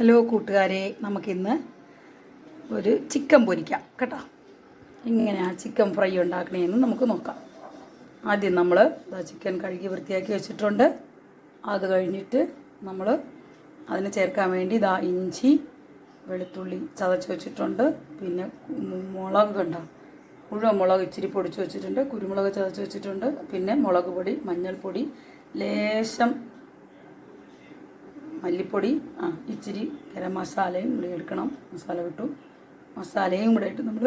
Hello കൂട്ടുകാരെ നമുക്കിന്ന് ഒരു ചിക്കൻ പൊരിക്കാം കേട്ടോ. എങ്ങനെയാണ് ചിക്കൻ ഫ്രൈ ഉണ്ടാക്കണേന്ന് നമുക്ക് നോക്കാം. ആദ്യം നമ്മൾ ചിക്കൻ കഴുകി വൃത്തിയാക്കി വെച്ചിട്ടുണ്ട്. അത് കഴിഞ്ഞിട്ട് നമ്മൾ അതിന് ചേർക്കാൻ വേണ്ടി ഇതാ ഇഞ്ചി വെളുത്തുള്ളി ചതച്ച് വെച്ചിട്ടുണ്ട്. പിന്നെ മുളക് കണ്ടോ മുഴുവൻ മുളക് ഇച്ചിരി പൊടിച്ച് വെച്ചിട്ടുണ്ട് കുരുമുളക് ചതച്ച് വെച്ചിട്ടുണ്ട്. പിന്നെ മുളക് പൊടി മഞ്ഞൾപ്പൊടി ലേശം മല്ലിപ്പൊടി ആ ഇച്ചിരി ഗരം മസാലയും കൂടി എടുക്കണം. മസാല വിട്ടു. മസാലയും കൂടെ ഇട്ട് നമ്മൾ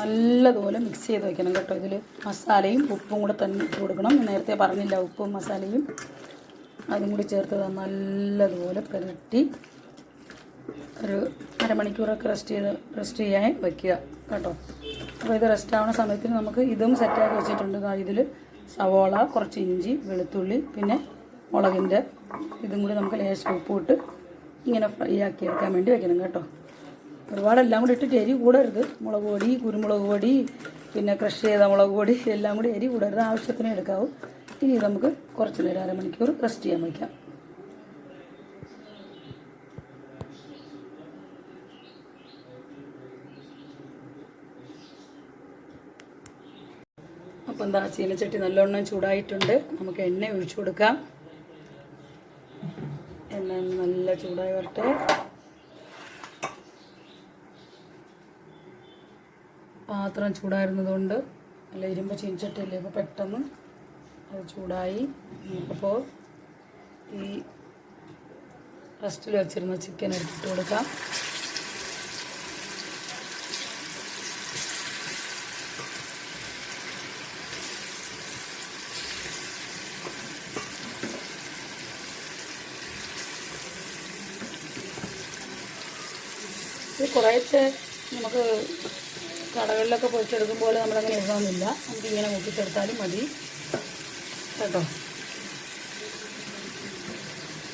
നല്ലതുപോലെ മിക്സ് ചെയ്ത് വെക്കണം കേട്ടോ. ഇതിൽ മസാലയും ഉപ്പും കൂടെ തന്നെ ഇട്ട് കൊടുക്കണം. നേരത്തെ പറഞ്ഞില്ല ഉപ്പും മസാലയും. അതും കൂടി ചേർത്ത് നല്ലതുപോലെ പുരട്ടി ഒരു അരമണിക്കൂറൊക്കെ റെസ്റ്റ് ചെയ്ത് റെസ്റ്റ് ചെയ്യാൻ വെക്കുക കേട്ടോ. അപ്പോൾ ഇത് റെസ്റ്റ് ആവുന്ന സമയത്തിന് നമുക്ക് ഇതും സെറ്റാക്കി വെച്ചിട്ടുണ്ട്. ഇതിൽ സവോള കുറച്ച് ഇഞ്ചി വെളുത്തുള്ളി പിന്നെ മുളകിന്റെ ഇതും കൂടി നമുക്ക് ലേശം ഉപ്പിട്ട് ഇങ്ങനെ ഫ്രൈ ആക്കി എടുക്കാൻ വേണ്ടി വെക്കണം കേട്ടോ. ഒരുപാടെല്ലാം കൂടി ഇട്ടിട്ട് എരി കൂടരുത്. മുളക് പൊടി കുരുമുളക് പൊടി പിന്നെ ക്രഷ് ചെയ്ത മുളക് പൊടി എല്ലാം കൂടി എരി കൂടരുത്. ആവശ്യത്തിന് എടുക്കാവും. ഇനി നമുക്ക് കുറച്ച് നേരം അരമണിക്കൂർ റെസ്റ്റ് ചെയ്യാൻ വയ്ക്കാം അപ്പം എന്താ ചീനച്ചട്ടി നല്ലോണം ചൂടായിട്ടുണ്ട്. നമുക്ക് എണ്ണ ഒഴിച്ചു കൊടുക്കാം. എണ്ണ നല്ല ചൂടായി വരട്ടെ. പാത്രം ചൂടായിരുന്നതുകൊണ്ട് നല്ല ഇരുമ്പ് ചീഞ്ചട്ടില്ലേ അപ്പോൾ പെട്ടെന്ന് അത് ചൂടായി. നമുക്കപ്പോൾ ഈ റെസ്റ്റിൽ വെച്ചിരുന്ന ചിക്കൻ എടുത്തിട്ട് കൊടുക്കാം. ഇത് കുറേശ്ശെ നമുക്ക് കടകളിലൊക്കെ പൊരിച്ചെടുക്കുമ്പോൾ നമ്മളങ്ങനെ ഇടണമെന്നില്ല നമുക്ക് ഇങ്ങനെ കൂട്ടിച്ചെടുത്താലും മതി. കേട്ടോ?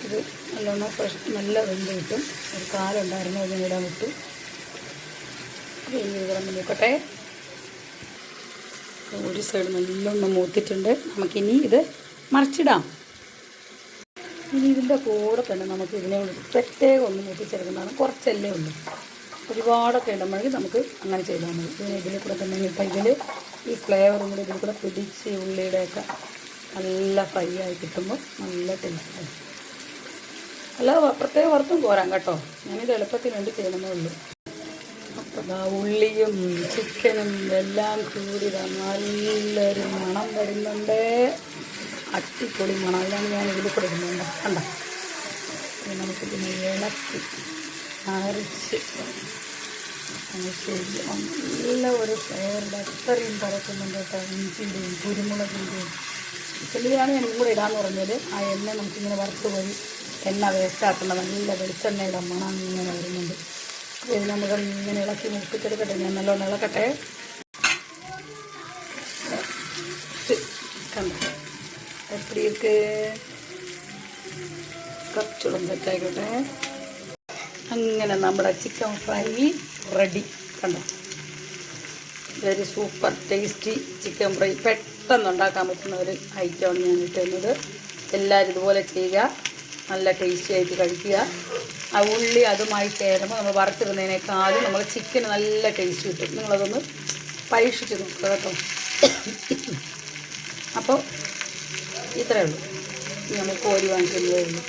ഇത് നല്ലോണം ഫ്രഷ് നല്ല വെന്ത് കിട്ടും. ഒരു കാലുണ്ടായിരുന്നു അതിന് ഇടാൻ വിട്ടു. ഇനി ഇവിടെ നോക്കട്ടെ. ഒരു സൈഡ് നല്ലോണം മൂത്തിട്ടുണ്ട്. നമുക്കിനി ഇത് മറിച്ചിടാം. ഇനി ഇതിന്റെ കൂടെ തന്നെ നമുക്ക് ഇതിനെ പ്രത്യേകം ഒന്ന് മൂത്തിച്ചെടുക്കുന്നതാണ്. കുറച്ചല്ലേ ഉള്ളൂ. ഒരുപാടൊക്കെ ഇടുമ്പോഴേക്കും നമുക്ക് അങ്ങനെ ചെയ്താൽ മതി. പിന്നെ ഇതിൽ കൂടെ തന്നെ ഇപ്പം ഇതിൽ ഈ ഫ്ലേവറും കൂടി ഇതിൽ കൂടെ പിടിച്ച് ഉള്ളിയുടെയൊക്കെ നല്ല ഫ്രൈ ആയി കിട്ടുമ്പോൾ നല്ല ടേസ്റ്റാണ് അല്ലാതെ പ്രത്യേക വറുത്തും പോരാം കേട്ടോ. ഞാനിത് എളുപ്പത്തിന് വേണ്ടി ചെയ്യണമേ ഉള്ളൂ. അപ്പം ഉള്ളിയും ചിക്കനും എല്ലാം കൂടി നല്ലൊരു മണം വരുന്നുണ്ട്. അട്ടിപ്പൊളി മണം. അതിനാണ് ഞാൻ ഇതിൽ കൊടുക്കുന്നുണ്ട് കണ്ട? നമുക്ക് പിന്നെ ഇളക്കി. അരച്ച് ശരി. നല്ല ഒരു ഫ്ലേവറിന്റെ അത്രയും പരക്കുന്നുണ്ട് കേട്ടോ ഇഞ്ചിന്റെയും കുരുമുളകിന്റെയും ചെല്ലിയാണ് ഞാൻ കൂടെ ഇടാന്ന് പറഞ്ഞത്. ആ എണ്ണ നമുക്കിങ്ങനെ വറുത്ത് പോയി എണ്ണ വേസ്റ്റാക്കേണ്ട നല്ല വെളിച്ചെണ്ണയുടെ മണം ഇങ്ങനെ വരുന്നുണ്ട്. ഇത് നമുക്ക് ഇങ്ങനെ ഇളക്കി മുട്ടിച്ചെടുക്കട്ടെ ഞാൻ നല്ലോണം ഇളക്കട്ടെ. കണ്ടോ? എപ്പിടിയൊക്കെ കുറച്ചുളം സെറ്റായിക്കോട്ടെ അങ്ങനെ നമ്മുടെ ചിക്കൻ ഫ്രൈ റെഡി കണ്ടോ? Very super tasty chicken fry പെട്ടെന്ന് ഉണ്ടാക്കാൻ പറ്റുന്ന ഒരു ഐറ്റമാണ് ഞാൻ ഇട്ടുന്നത് എല്ലാവരും ഇതുപോലെ ചെയ്യുക. നല്ല ടേസ്റ്റി ആയിട്ട് കഴിക്കുക. ആ ഉള്ളി അതുമായി ചേരുമ്പോൾ നമ്മൾ വറുത്തിരുന്നതിനേക്കാളും നമ്മൾ ചിക്കന് നല്ല ടേസ്റ്റ് കിട്ടും. നിങ്ങളതൊന്ന് പരീക്ഷിച്ച് നോക്കുക കേട്ടോ. അപ്പോൾ ഇത്രയേ ഉള്ളൂ. നമുക്ക് കോരി വാങ്ങിക്കുന്നതേ ഉള്ളൂ.